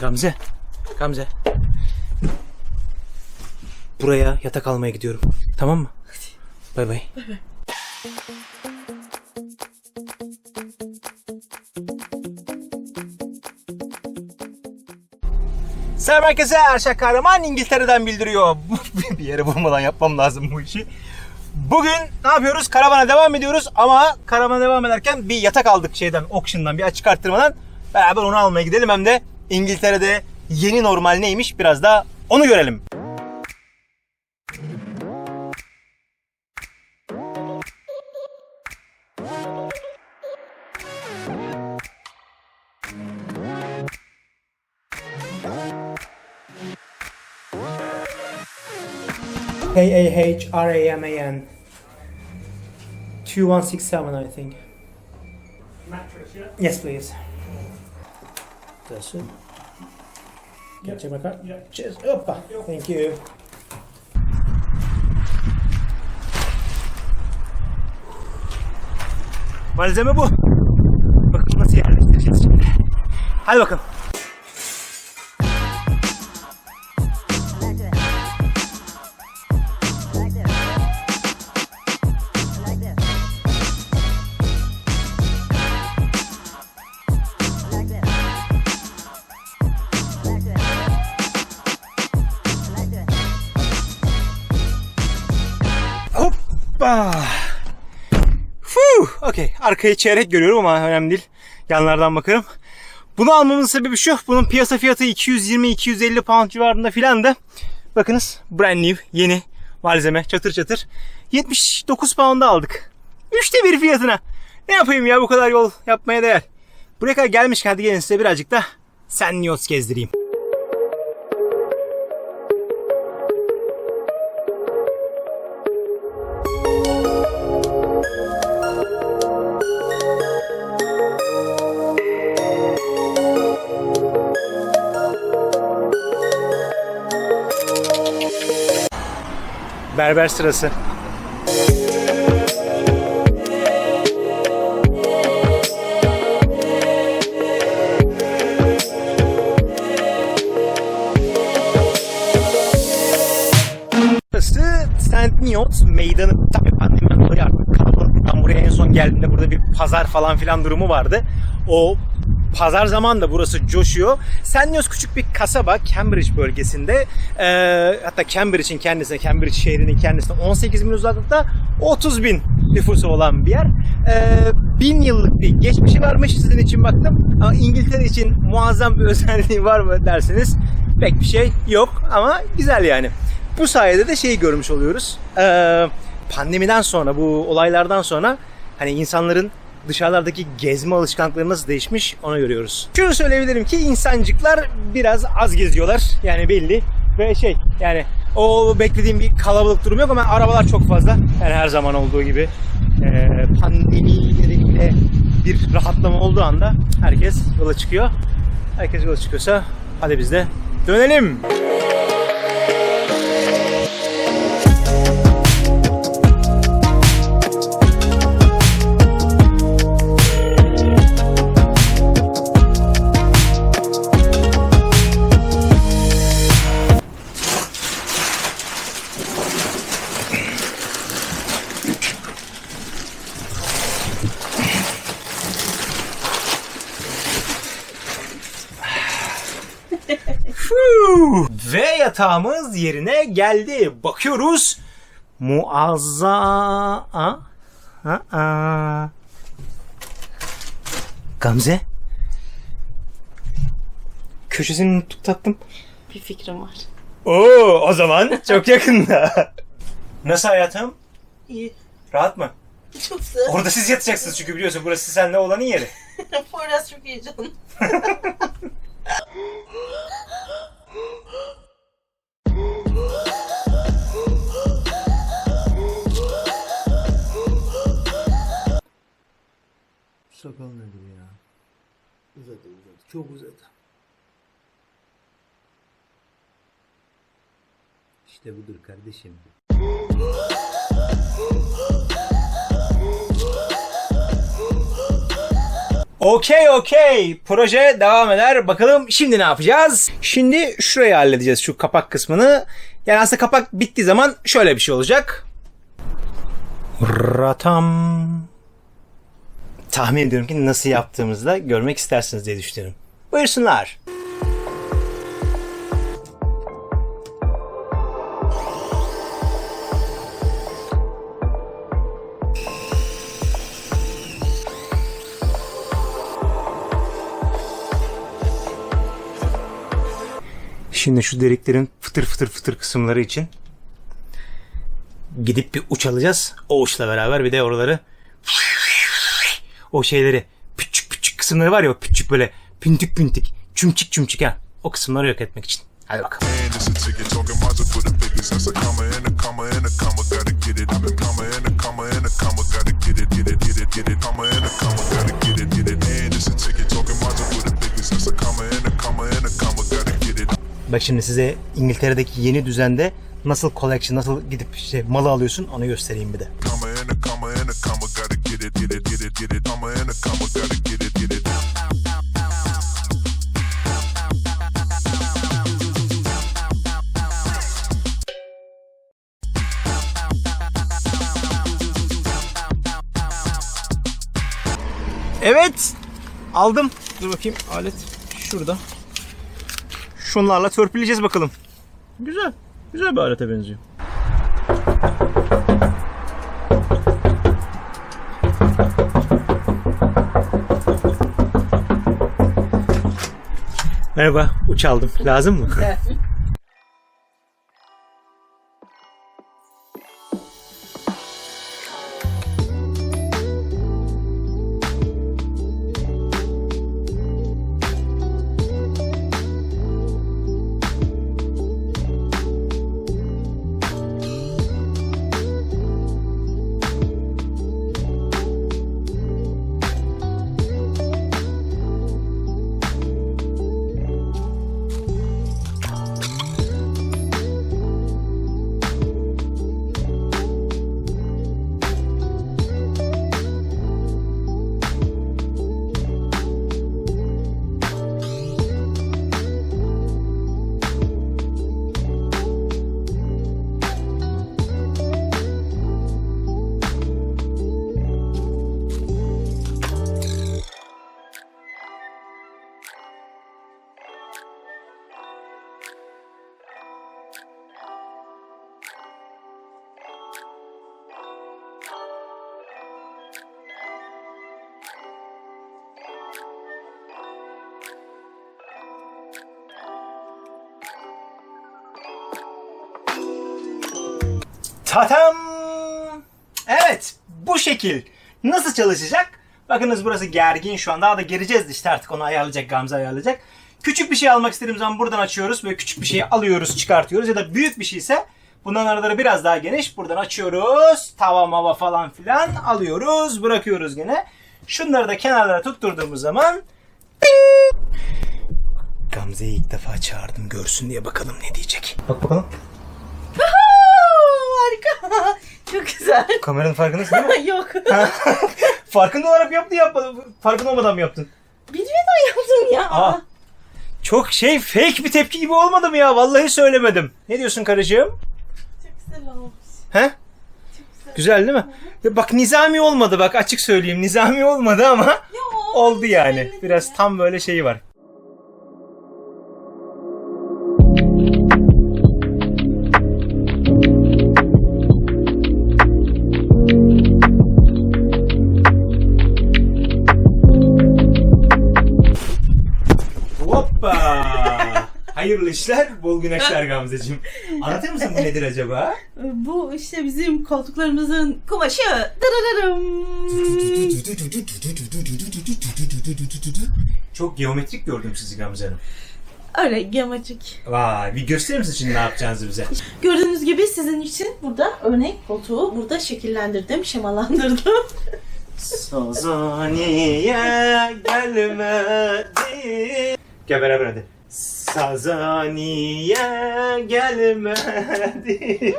Gamze. Gamze. Buraya yatak almaya gidiyorum. Tamam mı? Bay bay. Selam herkese Erşak Kahraman İngiltere'den bildiriyor. bir yere vurmadan yapmam lazım bu işi. Bugün ne yapıyoruz? Karavana devam ediyoruz ama karavana devam ederken bir yatak aldık şeyden, auction'dan, bir açık arttırmadan. Beraber onu almaya gidelim hem de İngiltere'de yeni normal neymiş biraz da onu görelim. A-A-H-R-A-M-A-N 2167 I think. Mattress, yeah? Yes please. My card? Yeah. Cheers. Hoppa. Thank you. Malzeme bu. Bakın nasıl yerleştireceğiz şimdi. Hadi bakalım. Arkayı çeyrek görüyorum ama önemli değil. Yanlardan bakarım. Bunu almamın sebebi şu. Bunun piyasa fiyatı 220-250 pound civarında filan da. Bakınız brand new yeni malzeme çatır çatır. 79 pound'a aldık. Üçte bir fiyatına. Ne yapayım ya bu kadar yol yapmaya değer. Buraya kadar gelmişken hadi gelin size birazcık da Sen Niyots gezdireyim. Berber sırası. Burası St. Neots meydanı. Tabii pandemiden dolayı artık kalabalık. Ben buraya en son geldiğimde burada bir pazar falan filan durumu vardı. O pazar zaman da burası coşuyor. Neots küçük bir kasaba Cambridge bölgesinde. Ee, hatta Cambridge'in kendisine, Cambridge şehrinin kendisine 18 bin uzaklıkta 30 bin nüfusu olan bir yer. Ee, bin yıllık bir geçmişi varmış sizin için baktım. Ama İngiltere için muazzam bir özelliği var mı derseniz pek bir şey yok ama güzel yani. Bu sayede de şeyi görmüş oluyoruz. Ee, pandemiden sonra, bu olaylardan sonra hani insanların dışarılardaki gezme alışkanlıkları nasıl değişmiş onu görüyoruz. Şunu söyleyebilirim ki insancıklar biraz az geziyorlar. Yani belli. Ve şey yani o beklediğim bir kalabalık durum yok ama arabalar çok fazla. Yani her zaman olduğu gibi ee, pandemi nedeniyle bir rahatlama olduğu anda herkes yola çıkıyor. Herkes yola çıkıyorsa hadi biz de dönelim. Fuh! Ve yatağımız yerine geldi. Bakıyoruz. Muazza... Aa. Gamze. Köşesini unuttuk tatlım. Bir fikrim var. Oo, o zaman çok yakında. Nasıl hayatım? İyi. Rahat mı? Çok güzel. Orada siz yatacaksınız çünkü biliyorsun burası seninle olanın yeri. Poyraz çok heyecanlı. Çok uzadı. İşte budur kardeşim. Okey okey. Proje devam eder. Bakalım şimdi ne yapacağız? Şimdi şurayı halledeceğiz şu kapak kısmını. Yani aslında kapak bittiği zaman şöyle bir şey olacak. Ratam. Tahmin ediyorum ki nasıl yaptığımızda görmek istersiniz diye düşünüyorum. Buyursunlar. Şimdi şu deliklerin fıtır fıtır fıtır kısımları için gidip bir uç alacağız. O uçla beraber bir de oraları o şeyleri küçük küçük kısımları var ya küçük böyle püntik püntik çümçük çümçük ha. O kısımları yok etmek için. Hadi bakalım. And it's a ticket talking Mazda for the biggest. That's a comma and a comma and a Evet. Aldım. Dur bakayım alet şurada. Şunlarla törpüleyeceğiz bakalım. Güzel. Güzel bir alete benziyor. Merhaba, uç aldım. Lazım mı? Tatam! Evet, bu şekil. Nasıl çalışacak? Bakınız burası gergin şu an. Daha da gireceğiz işte artık onu ayarlayacak, Gamze ayarlayacak. Küçük bir şey almak istediğim zaman buradan açıyoruz. Böyle küçük bir şeyi alıyoruz, çıkartıyoruz. Ya da büyük bir şeyse bundan araları biraz daha geniş. Buradan açıyoruz. Tava mava falan filan alıyoruz. Bırakıyoruz gene. Şunları da kenarlara tutturduğumuz zaman! Gamze'yi ilk defa çağırdım görsün diye bakalım ne diyecek. Bak bakalım. Harika. Çok güzel. Kameranın farkındasın değil mi? Yok. Farkında olarak yaptı yapmadı. Farkında olmadan mı yaptın? Bilmeden yaptım ya. Aa. Çok şey fake bir tepki gibi olmadı mı ya? Vallahi söylemedim. Ne diyorsun karıcığım? Çok güzel olmuş. He? Güzel değil mi? Ya bak nizami olmadı bak açık söyleyeyim. Nizami olmadı ama Ya, oldu yani. Biraz tam böyle şeyi var. Hayırlı işler, bol güneşler Gamzeciğim. Anlatır mısın bu nedir acaba? Bu işte bizim koltuklarımızın kumaşı. Dırırırım. Çok geometrik gördüm sizi Gamze Hanım. Öyle geometrik. Vay, bir gösterir misin şimdi ne yapacağınızı bize? Gördüğünüz gibi sizin için burada örnek koltuğu burada şekillendirdim, şemalandırdım. Sazaniye gelmedi. Gel beraber hadi. Sazaniye gelmedi.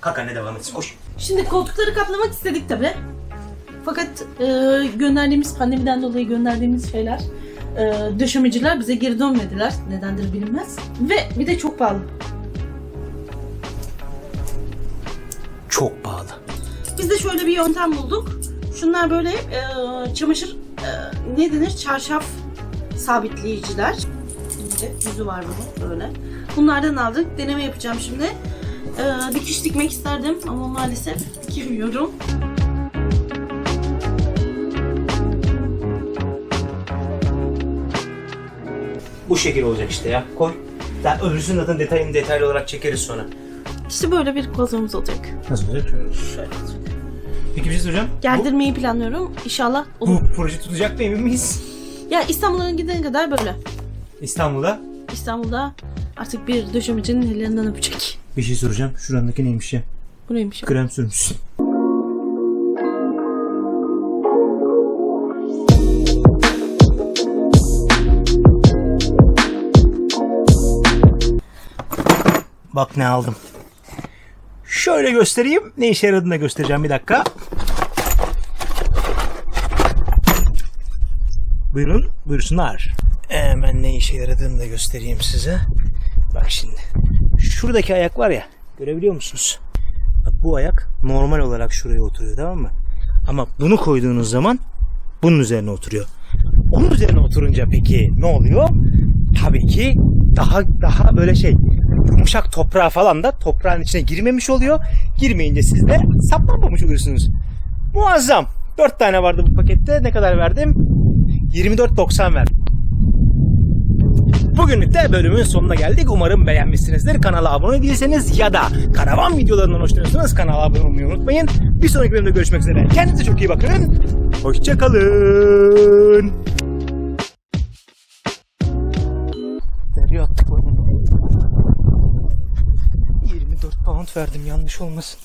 Kalk anne devam etsin koş. Şimdi koltukları kaplamak istedik tabi. Fakat e, gönderdiğimiz pandemiden dolayı gönderdiğimiz şeyler e, döşemeciler bize geri dönmediler. Nedendir bilinmez. Ve bir de çok pahalı. Çok pahalı. Biz de şöyle bir yöntem bulduk. Şunlar böyle e, çamaşır e, ne denir? Çarşaf sabitleyiciler. De yüzü var bunun böyle. Bunlardan aldık. Deneme yapacağım şimdi. E, dikiş dikmek isterdim ama maalesef dikemiyorum. Bu şekil olacak işte ya. Koy. Daha öbürsünün zaten detayını detaylı olarak çekeriz sonra. İşte böyle bir kozumuz olacak. Nasıl olacak? Şöyle. Peki bir şey soracağım. Gerdirmeyi planlıyorum. İnşallah Bu, olur. bu proje tutacak mı emin miyiz? Ya İstanbul'a gidene kadar böyle. İstanbul'da İstanbul'da artık bir döşemecinin ellerinden öpecek. bir şey soracağım. Şurandaki neymiş ya? Bu neymiş? Krem sürmüşsün. Bak ne aldım. Şöyle göstereyim. Ne işe yaradığını da göstereceğim bir dakika. Buyurun, buyursunlar. Hemen ne işe yaradığını da göstereyim size. Bak şimdi. Şuradaki ayak var ya, görebiliyor musunuz? Bak bu ayak normal olarak şuraya oturuyor tamam mı? Ama bunu koyduğunuz zaman bunun üzerine oturuyor. Onun üzerine oturunca peki ne oluyor? Tabii ki daha daha böyle şey yumuşak toprağa falan da toprağın içine girmemiş oluyor. Girmeyince siz de saplanmamış oluyorsunuz. Muazzam. 4 tane vardı bu pakette. Ne kadar verdim? 24.90 verdim. Bugünlük de bölümün sonuna geldik. Umarım beğenmişsinizdir. Kanala abone değilseniz ya da karavan videolarından hoşlanıyorsanız kanala abone olmayı unutmayın. Bir sonraki bölümde görüşmek üzere. Kendinize çok iyi bakın. Hoşçakalın. Nereye attık bunu? 24 pound verdim yanlış olmasın.